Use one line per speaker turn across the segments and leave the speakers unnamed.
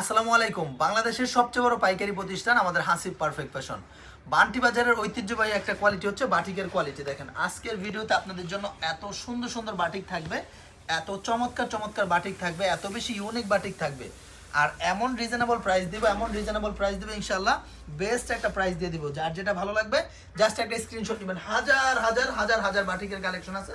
আসসালামু আলাইকুম। বাংলাদেশের সবচেয়ে বড় পাইকারি প্রতিষ্ঠান আমাদের হাসিব পারফেক্ট ফ্যাশন বান্টি বাজারের ঐতিহ্যবাহী একটা কোয়ালিটি হচ্ছে বাটিকের কোয়ালিটি দেখেন, আজকের ভিডিওতে আপনাদের জন্য এত সুন্দর সুন্দর বাটিক থাকবে, এত চমৎকার চমৎকার বাটিক থাকবে, এত বেশি ইউনিক বাটিক থাকবে। আর এমন রিজনেবল প্রাইস দিব, এমন রিজনেবল প্রাইস দেবে ইনশাল্লাহ বেস্ট একটা প্রাইস দিয়ে দিব। যার যেটা ভালো লাগবে জাস্ট একটা স্ক্রিনশট নেবেন। হাজার হাজার হাজার হাজার বাটিকের কালেকশন আছে,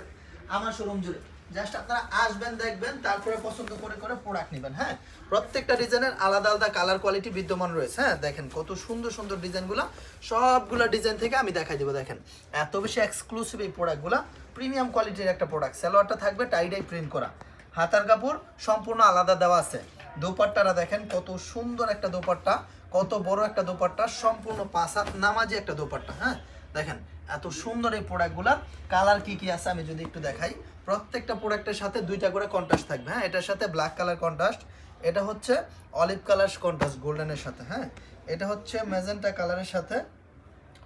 আমার শোরুম জুড়ে। জাস্ট আপনারা আসবেন, দেখবেন, তারপরে পছন্দ করে করে প্রোডাক্ট নেবেন হ্যাঁ? প্রত্যেকটা ডিজাইনের আলাদা আলাদা কালার কোয়ালিটি বিদ্যমান রয়েছে হ্যাঁ? দেখেন কত সুন্দর সুন্দর ডিজাইনগুলো, সবগুলো ডিজাইন থেকে আমি দেখাই দেবো, দেখেন। এত বেশি এক্সক্লুসিভ এই প্রোডাক্টগুলো প্রিমিয়াম কোয়ালিটির একটা প্রোডাক্ট সালোয়ারটা থাকবে টাইডাই প্রিন্ট করা। হাতার কাপড় সম্পূর্ণ আলাদা দেওয়া আছে। দোপাট্টাটা দেখেন কত সুন্দর একটা দোপাট্টা, কত বড় একটা দোপাট্টা, সম্পূর্ণ পাঁচ হাত নামাজি একটা দোপাট্টা হ্যাঁ? দেখেন এত সুন্দর এই প্রোডাক্টগুলা কালার কি কি আছে আমি যদি একটু দেখাই। প্রত্যেকটা প্রোডাক্টের সাথে দুইটা করে কন্ট্রাস্ট থাকবে হ্যাঁ? এটার সাথে ব্ল্যাক কালার কন্ট্রাস্ট এটা হচ্ছে অলিভ কালার কন্ট্রাস্ট গোল্ডেনের সাথে হ্যাঁ? এটা হচ্ছে ম্যাজেন্টা কালারের সাথে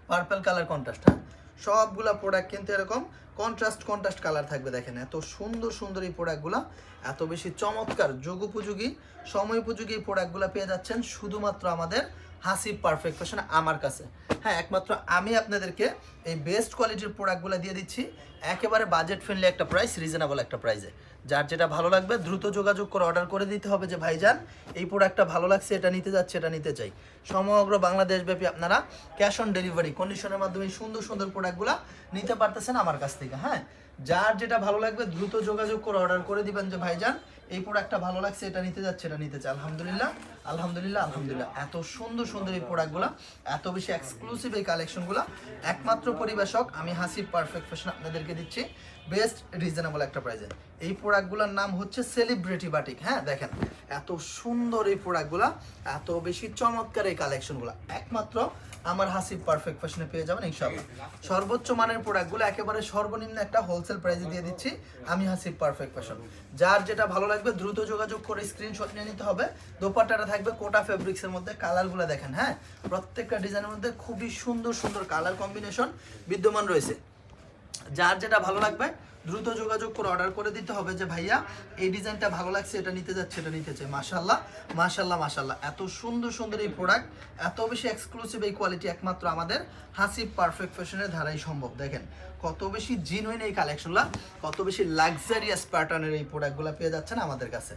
পার্পল কালার কন্ট্রাস্ট হ্যাঁ? সবগুলা প্রোডাক্ট কিন্তু এরকম কন্ট্রাস্ট কন্ট্রাস্ট কালার থাকবে, দেখেন। এত সুন্দর সুন্দর এই প্রোডাক্টগুলো এত বেশি চমৎকার, যুগোপযোগী, সময়োপযোগী এই প্রোডাক্টগুলো পেয়ে যাচ্ছেন শুধুমাত্র আমাদের হাসিব পারফেক্ট ফ্যাশন আমার কাছে। হ্যাঁ একমাত্র আমি আপনাদেরকে এই বেস্ট কোয়ালিটির প্রোডাক্টগুলো দিয়ে দিচ্ছি। একেবারে বাজেট ফ্রেন্ডলি একটা প্রাইস রিজনেবল একটা প্রাইসে যার যেটা ভালো লাগবে, দ্রুত যোগাযোগ করে অর্ডার করে দিতে হবে যে, ভাইজান, এই প্রোডাক্টটা ভালো লাগছে, এটা নিতে যাচ্ছে, এটা নিতে চাই। সমগ্র বাংলাদেশব্যাপী আপনারা ক্যাশ অন ডেলিভারি কন্ডিশনের মাধ্যমে সুন্দর সুন্দর প্রোডাক্টগুলো নিতে পারতেছেন আমার কাছ থেকে হ্যাঁ? যার যেটা ভালো লাগবে, দ্রুত যোগাযোগ করে অর্ডার করে দিবেন যে, ভাইজান, এই প্রোডাক্টটা ভালো লাগছে, এটা নিতে যাচ্ছে, এটা নিতে চাই। আলহামদুলিল্লাহ আলহামদুলিল্লাহ আলহামদুলিল্লাহ। এত সুন্দর সুন্দর এই প্রোডাক্টগুলো এত বেশি এক্সক্লুসিভ এই কালেকশনগুলো একমাত্র পরিবেশক আমি হাসিব পারফেক্ট ফ্যাশন আপনাদেরকে দিচ্ছি বেস্ট রিজনেবল একটা প্রাইজে এই প্রোডাক্টগুলোর নাম হচ্ছে সেলিব্রিটি বাটিক হ্যাঁ দেখেন, এত সুন্দর এই প্রোডাক্টগুলো, এত বেশি চমৎকার এই কালেকশনগুলো একমাত্র আমার হাসিব পারফেক্ট ফ্যাশনে পেয়ে যাবেন, ইনশাআল্লাহ। সর্বোচ্চ মানের প্রোডাক্টগুলো একেবারে সর্বনিম্ন একটা হোলসেল প্রাইসে দিয়ে দিচ্ছি, আমি হাসিব পারফেক্ট ফ্যাশন যার যেটা ভালো লাগবে, দ্রুত যোগাযোগ করে স্ক্রিনশট নিয়ে নিতে হবে। দোপাট্টাটা থাকবে কোটা ফেব্রিক্সের মধ্যে কালারগুলো দেখেন হ্যাঁ। প্রত্যেকটা ডিজাইনের মধ্যে খুবই সুন্দর সুন্দর কালার কম্বিনেশন বিদ্যমান রয়েছে। যার যেটা ভালো লাগবে দ্রুত যোগাযোগ করে অর্ডার করে দিতে হবে যে, ভাইয়া, এই ডিজাইনটা ভালো লাগছে, এটা নিতে যাচ্ছে, এটা নিতে চাই। মাশাল্লাহ মাশাল্লাহ মাশাল্লাহ এত সুন্দর সুন্দর এই প্রোডাক্ট এত বেশি এক্সক্লুসিভ এই কোয়ালিটি একমাত্র আমাদের হাসি পারফেক্ট ফ্যাশনের ধারাই সম্ভব। দেখেন, কত বেশি জিনুইন এই কালেকশনগুলো কত বেশি লাক্সারিয়াস প্যাটার্নের এই প্রোডাক্টগুলো পেয়ে যাচ্ছেন আমাদের কাছে।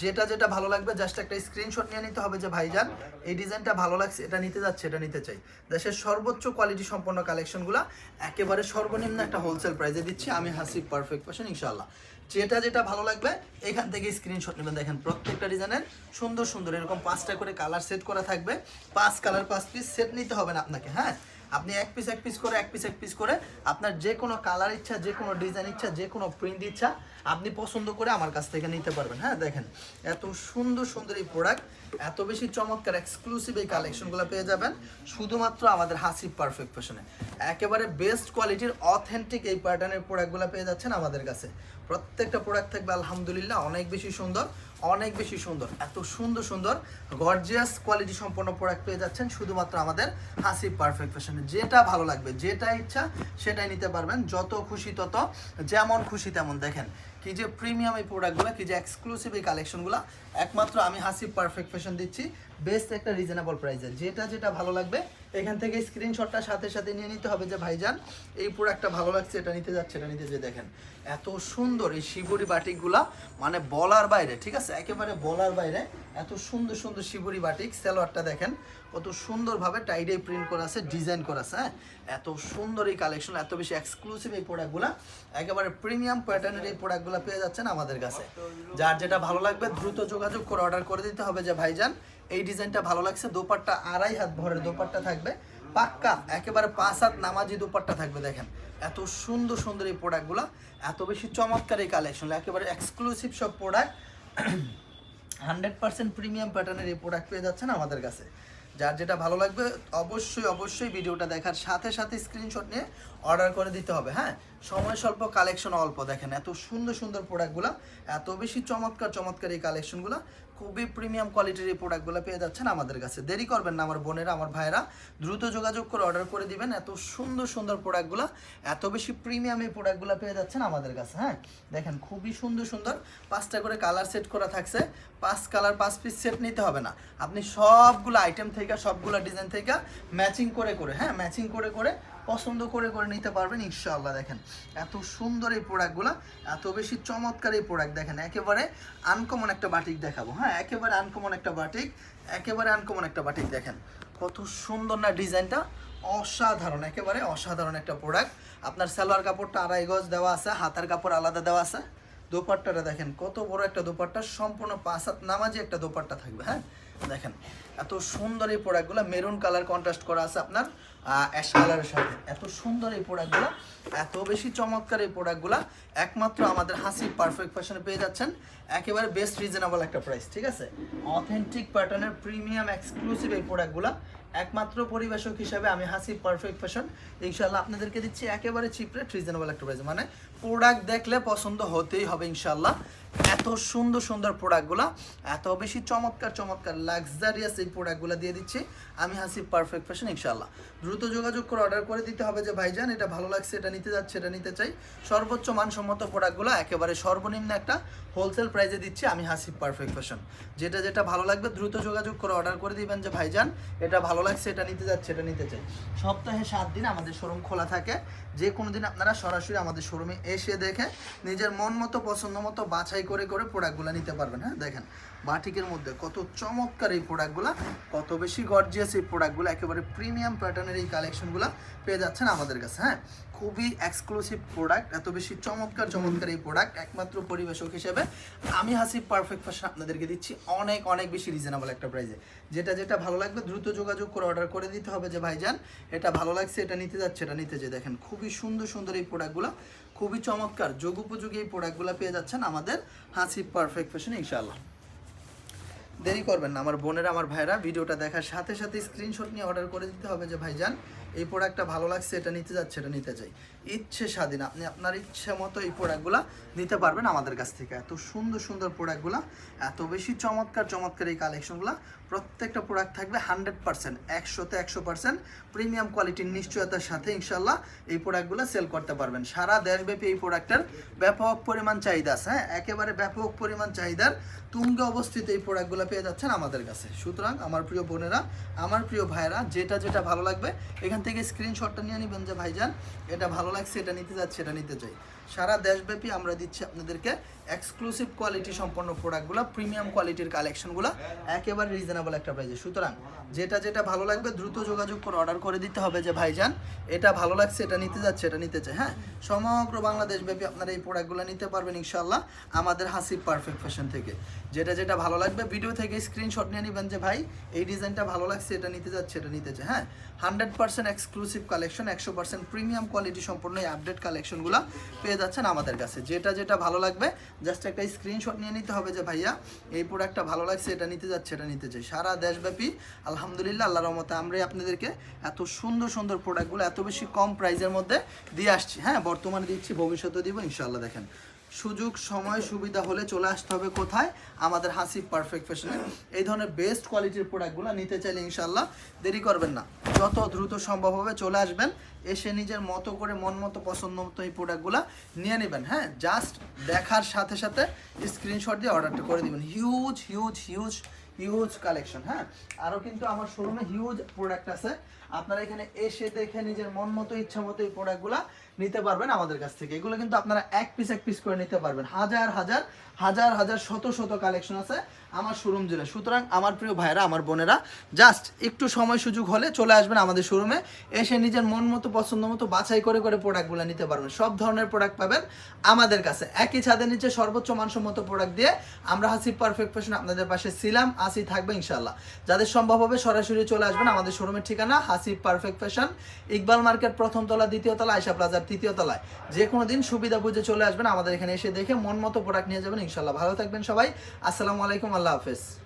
যেটা যেটা ভালো লাগবে জাস্ট একটা স্ক্রিনশট নিয়ে নিতে হবে যে, ভাইজান, এই ডিজাইনটা ভালো লাগছে, এটা নিতে যাচ্ছে, এটা নিতে চাই। দেশের সর্বোচ্চ কোয়ালিটি সম্পন্ন কালেকশনগুলো একেবারে সর্বনিম্ন একটা হোলসেল প্রাইসে দিচ্ছি, আমি হাসিব পারফেক্ট পাশন ইনশাল্লাহ যেটা যেটা ভালো লাগবে, এখান থেকে স্ক্রিনশট নেবেন, দেখেন প্রত্যেকটা ডিজাইনের সুন্দর সুন্দর, এরকম পাঁচটা করে কালার সেট করা থাকবে। পাঁচ কালার পাঁচ পিস সেট নিতে হবে না আপনাকে হ্যাঁ? আপনি এক পিস এক পিস করে, এক পিস এক পিস করে আপনার যে কোনো কালার ইচ্ছা, যে কোনো ডিজাইন ইচ্ছা, যে কোনো প্রিন্ট ইচ্ছা আপনি পছন্দ করে আমার কাছ থেকে নিতে পারবেন। হ্যাঁ দেখেন, এত সুন্দর সুন্দর এই প্রোডাক্ট এত বেশি চমৎকার এক্সক্লুসিভ এই কালেকশনগুলো পেয়ে যাবেন শুধুমাত্র আমাদের হাসিব পারফেক্ট ফ্যাশনে একেবারে বেস্ট কোয়ালিটির অথেন্টিক এই প্যাটার্নের প্রোডাক্টগুলো পেয়ে যাচ্ছেন আমাদের কাছে। প্রত্যেকটা প্রোডাক্ট থাকবে আলহামদুলিল্লাহ অনেক বেশি সুন্দর। অনেক বেশি সুন্দর, এত সুন্দর সুন্দর গর্জিয়াস কোয়ালিটি সম্পন্ন প্রোডাক্ট পেয়ে যাচ্ছেন শুধুমাত্র আমাদের হাসি পারফেক্ট ফ্যাশনে যেটা ভালো লাগবে, যেটা ইচ্ছা সেটাই নিতে পারবেন, যত খুশি তত, যেমন খুশি তেমন। দেখেন, কি যে প্রিমিয়াম এই প্রোডাক্টগুলো কি যে এক্সক্লুসিভ এই কালেকশনগুলো একমাত্র আমি হাসি পারফেক্ট ফ্যাশন দিচ্ছি বেস্ট একটা রিজনেবল প্রাইসে যেটা যেটা ভালো লাগবে এখান থেকে স্ক্রিনশটটা সাথে সাথে নিয়ে নিতে হবে যে, ভাইজান, এই প্রোডাক্টটা ভালো লাগছে, এটা নিতে যাচ্ছে, এটা নিতে যে, দেখেন, এত সুন্দর এই শিবুরি বাটিকগুলা মানে বলার বাইরে, ঠিক আছে? একেবারে বলার বাইরে, এত সুন্দর সুন্দর শিবুরি বাটিক, সেলোয়ারটা দেখেন, কত সুন্দরভাবে টাইডে প্রিন্ট করা আছে ডিজাইন করা আছে হ্যাঁ? এত সুন্দর এই কালেকশন এত বেশি এক্সক্লুসিভ এই প্রোডাক্টগুলো একেবারে প্রিমিয়াম প্যাটার্নের এই প্রোডাক্টগুলো পেয়ে যাচ্ছেন আমাদের কাছে। যার যেটা ভালো লাগবে, দ্রুত যোগাযোগ করে অর্ডার করে দিতে হবে যে, ভাইজান এই ডিজাইনটা ভালো লাগছে। দোপাট্টা আড়াই হাত ভরের দোপাট্টা থাকবে। পাক্কা, একেবারে পাঁচ হাত নামাজি দোপাট্টা থাকবে, দেখেন। এত সুন্দর সুন্দর এই প্রোডাক্টগুলো। এত বেশি চমৎকার এই কালেকশন একেবারে এক্সক্লুসিভ সব প্রোডাক্ট। হান্ড্রেড পার্সেন্ট প্রিমিয়াম প্যাটার্নের এই প্রোডাক্ট পেয়ে যাচ্ছেন আমাদের কাছে। যার যেটা ভালো লাগবে, অবশ্যই অবশ্যই ভিডিওটা দেখার সাথে সাথে স্ক্রিনশট নিয়ে অর্ডার করে দিতে হবে হ্যাঁ? সময় স্বল্প কালেকশন অল্প। দেখেন এত সুন্দর সুন্দর প্রোডাক্টগুলো এত বেশি চমৎকার চমৎকার এই কালেকশনগুলো খুবই প্রিমিয়াম কোয়ালিটির এই প্রোডাক্টগুলো পেয়ে যাচ্ছেন আমাদের কাছে। দেরি করবেন না আমার বোনেরা, আমার ভাইরা দ্রুত যোগাযোগ করে অর্ডার করে দিবেন। এত সুন্দর সুন্দর প্রোডাক্টগুলো এত বেশি প্রিমিয়াম এই প্রোডাক্টগুলো পেয়ে যাচ্ছেন আমাদের কাছে হ্যাঁ? দেখেন খুবই সুন্দর সুন্দর। পাঁচটা করে কালার সেট করা থাকছে। পাঁচ কালার পাঁচ পিস সেট নিতে হবে না। আপনি সবগুলো আইটেম থেকে, সবগুলো ডিজাইন থেকে ম্যাচিং করে করে হ্যাঁ? ম্যাচিং করে করে পছন্দ করে করে নিতে পারবেন, ইনশাআল্লাহ। দেখেন, এত সুন্দর এই প্রোডাক্টগুলো, এত বেশি চমৎকার এই প্রোডাক্ট। দেখেন, একেবারে আনকমন একটা বাটিক দেখাবো হ্যাঁ? একেবারে আনকমন একটা বাটিক, একেবারে আনকমন একটা বাটিক। দেখেন, কত সুন্দর না ডিজাইনটা? অসাধারণ, একেবারে অসাধারণ একটা প্রোডাক্ট। আপনার সালোয়ার কাপড়টা আড়াই গজ দেওয়া আছে, হাতার কাপড় আলাদা দেওয়া আছে। দোপাট্টাটা দেখেন, কত বড় একটা দোপাট্টা, সম্পূর্ণ পাঁচ নামাজি একটা দোপাট্টা থাকবে হ্যাঁ? দেখেন, এত সুন্দর এই প্রোডাক্টগুলো, মেরুন কালার কন্ট্রাস্ট করা আছে আপনার। অ্যাশ কালারের সাথে। এত সুন্দর এই প্রোডাক্টগুলো এত বেশি চমৎকার এই প্রোডাক্টগুলো একমাত্র আমাদের হাসি পারফেক্ট ফ্যাশনে পেয়ে যাচ্ছেন। একেবারে বেস্ট রিজনেবল একটা প্রাইস ঠিক আছে? অথেন্টিক প্যাটার্নের প্রিমিয়াম এক্সক্লুসিভ এই প্রোডাক্টগুলো একমাত্র পরিবেশক হিসাবে আমি হাসি পারফেক্ট ফ্যাশন ইনশাল্লাহ আপনাদেরকে দিচ্ছি একেবারে চিপ রেট রিজনেবল একটা প্রাইস মানে প্রোডাক্ট দেখলে পছন্দ হতেই হবে ইনশাল্লাহ এত সুন্দর সুন্দর প্রোডাক্টগুলো এত বেশি চমৎকার চমৎকার লাক্সারিয়াস এই প্রোডাক্টগুলো দিয়ে দিচ্ছি। আমি হাসি পারফেক্ট ফ্যাশন ইনশাল্লাহ দ্রুত যোগাযোগ করে অর্ডার করে দিতে হবে যে, ভাইজান, এটা ভালো লাগছে, এটা নিতে যাচ্ছে, এটা নিতে চাই। সর্বোচ্চ মানসম্মত প্রোডাক্টগুলো একেবারে সর্বনিম্ন একটা হোলসেল প্রাইসে দিচ্ছি, আমি হাসিব পারফেক্ট ফ্যাশন যেটা যেটা ভালো লাগবে, দ্রুত যোগাযোগ করে অর্ডার করে দিবেন যে, ভাইজান, এটা ভালো লাগছে, এটা নিতে যাচ্ছে, এটা নিতে চাই। সপ্তাহে সাত দিন আমাদের শোরুম খোলা থাকে। যে কোনো দিন আপনারা সরাসরি আমাদের শোরুমে এসে দেখে নিজের মন মতো, পছন্দ মতো বাছাই করে করে প্রোডাক্টগুলো নিতে পারবেন হ্যাঁ? দেখেন বাটিকের মধ্যে কত চমৎকার এই প্রোডাক্টগুলো কত বেশি গর্জিয়াস এই প্রোডাক্টগুলো একেবারে প্রিমিয়াম প্যাটার্নের এই কালেকশনগুলো পেয়ে যাচ্ছেন আমাদের কাছে হ্যাঁ? খুবই এক্সক্লুসিভ প্রোডাক্ট এত বেশি চমৎকার চমৎকার এই প্রোডাক্ট একমাত্র পরিবেশক হিসেবে আমি হাসিব পারফেক্ট ফ্যাশন আপনাদেরকে দিচ্ছি অনেক অনেক বেশি রিজনেবল একটা প্রাইসে যেটা যেটা ভালো লাগবে দ্রুত যোগাযোগ করে অর্ডার করে দিতে হবে যে ভাইজান, এটা ভালো লাগছে, এটা নিতে যাচ্ছে, এটা নিতে যে দেখেন, খুবই সুন্দর সুন্দর এই প্রোডাক্টগুলো খুবই চমৎকার, যোগ উপযোগী এই প্রোডাক্টগুলো পেয়ে যাচ্ছেন আমাদের হাসিব পারফেক্ট ফ্যাশন ইনশাআল্লাহ। দেরি করবেন না। আমার বোনেরা, আমার ভাইরা ভিডিওটা দেখার সাথে সাথে স্ক্রিনশট নিয়ে অর্ডার করে দিতে হবে যে, ভাইজান এই প্রোডাক্টটা ভালো লাগছে, এটা নিতে যাচ্ছে, এটা নিতে চাই ইচ্ছে স্বাধীন, আপনি আপনার ইচ্ছে মতো এই প্রোডাক্টগুলো নিতে পারবেন আমাদের কাছ থেকে। এত সুন্দর সুন্দর প্রোডাক্টগুলো এত বেশি চমৎকার চমৎকার এই কালেকশনগুলো প্রত্যেকটা প্রোডাক্ট থাকবে হান্ড্রেড পার্সেন্ট একশোতে একশো পার্সেন্ট প্রিমিয়াম কোয়ালিটির নিশ্চয়তার সাথে ইনশাল্লাহ এই প্রোডাক্টগুলো সেল করতে পারবেন। সারা দেশব্যাপী এই প্রোডাক্টের ব্যাপক পরিমাণ চাহিদা আছে হ্যাঁ? একেবারে ব্যাপক পরিমাণ চাহিদার তুঙ্গে অবস্থিত এই প্রোডাক্টগুলো পেয়ে যাচ্ছেন আমাদের কাছে। সুতরাং আমার প্রিয় বোনেরা, আমার প্রিয় ভাইরা যেটা যেটা ভালো লাগবে, এখান থেকে স্ক্রিনশটটা নিয়ে নেবেন যে, ভাইজান, এটা ভালো লাগছে, এটা নিতে যাচ্ছে, এটা নিতে চাই। সারা দেশব্যাপী আমরা দিচ্ছি আপনাদেরকে এক্সক্লুসিভ কোয়ালিটি সম্পন্ন প্রোডাক্টগুলো প্রিমিয়াম কোয়ালিটির কালেকশনগুলো একেবারে রিজনেবল একটা প্রাইসে সুতরাং, যেটা যেটা ভালো লাগবে, দ্রুত যোগাযোগ করে অর্ডার করে দিতে হবে যে, ভাইজান, এটা ভালো লাগছে, এটা নিতে যাচ্ছে, এটা নিতে চাই। হ্যাঁ সমগ্র বাংলাদেশব্যাপী আপনারা এই প্রোডাক্টগুলো নিতে পারবেন ইনশাল্লাহ আমাদের হাসি পারফেক্ট ফ্যাশন থেকে। যেটা যেটা ভালো লাগবে ভিডিও থেকে স্ক্রিনশট নিয়ে নেবেন যে, ভাই, এই ডিজাইনটা ভালো লাগছে, এটা নিতে যাচ্ছে, এটা নিতে চাই। হ্যাঁ হান্ড্রেড পার্সেন্ট এক্সক্লুসিভ কালেকশন একশো পার্সেন্ট প্রিমিয়াম কোয়ালিটি সম্পূর্ণ এই আপডেট কালেকশনগুলো পেয়ে যাচ্ছেন আমাদের কাছে। যেটা যেটা ভালো লাগবে জাস্ট একটা স্ক্রিনশট নিয়ে নিতে হবে যে, ভাইয়া, এই প্রোডাক্টটা ভালো লাগছে, এটা নিতে যাচ্ছে, এটা নিতে চাই। সারা দেশব্যাপী, আলহামদুলিল্লাহ আল্লাহ রহমতে আমরাই আপনাদেরকে এত সুন্দর সুন্দর প্রোডাক্টগুলো এত বেশি কম প্রাইসের মধ্যে দিয়ে আসছি। হ্যাঁ বর্তমানে দিচ্ছি ভবিষ্যতে দিব ইনশাল্লাহ দেখেন। সুযোগ, সময়, সুবিধা হলে চলে আসতে হবে কোথায়? আমাদের হাসিব পারফেক্ট ফ্যাশনে এই ধরনের বেস্ট কোয়ালিটির প্রোডাক্টগুলো নিতে চাইলে ইনশাল্লাহ দেরি করবেন না। যত দ্রুত সম্ভব হবে চলে আসবেন। এসে নিজের মতো করে, মন মতো, পছন্দ মতো এই প্রোডাক্টগুলো নিয়ে নেবেন হ্যাঁ? জাস্ট দেখার সাথে সাথে স্ক্রিনশট দিয়ে অর্ডারটা করে দিবেন। Huge huge huge huge collection হ্যাঁ? আরও কিন্তু আমার শোরুমে হিউজ প্রোডাক্ট আছে। আপনারা এখানে এসে দেখে নিজের মন মতো, ইচ্ছা মতো এই প্রোডাক্টগুলো নিতে পারবেন আমাদের কাছ থেকে। এগুলো কিন্তু আপনারা এক পিস এক পিস করে নিতে পারবেন। হাজার হাজার হাজার হাজার, শত শত কালেকশন আছে আমার শোরুম জুড়ে। সুতরাং আমার প্রিয় ভাইরা আমার বোনেরা জাস্ট একটু সময় সুযোগ হলে চলে আসবেন আমাদের শোরুমে এসে নিজের মন মতো, পছন্দ মতো বাছাই করে করে প্রোডাক্টগুলো নিতে পারবেন। সব ধরনের প্রোডাক্ট পাবেন আমাদের কাছে। একই ছাদের নিচে সর্বোচ্চ মানসম্মত প্রোডাক্ট দিয়ে আমরা হাসি পারফেক্ট ফ্যাশন আপনাদের পাশে ছিলাম আসি থাকবে ইনশাল্লাহ যাদের সম্ভব হবে সরাসরি চলে আসবেন আমাদের শোরুমের ঠিকানা Hasib perfect fashion Iqbal market প্রথম তলা দ্বিতীয় তলা আয়সা প্লাজার তৃতীয় তলায়। যে কোনো দিন সুবিধা বুঝে চলে আসবেন আমাদের এখানে এসে দেখে মন মতো প্রোডাক্ট নিয়ে যাবেন ইনশাল্লাহ ভালো থাকবেন সবাই। আসসালামু আলাইকুম, আল্লাহ হাফেজ।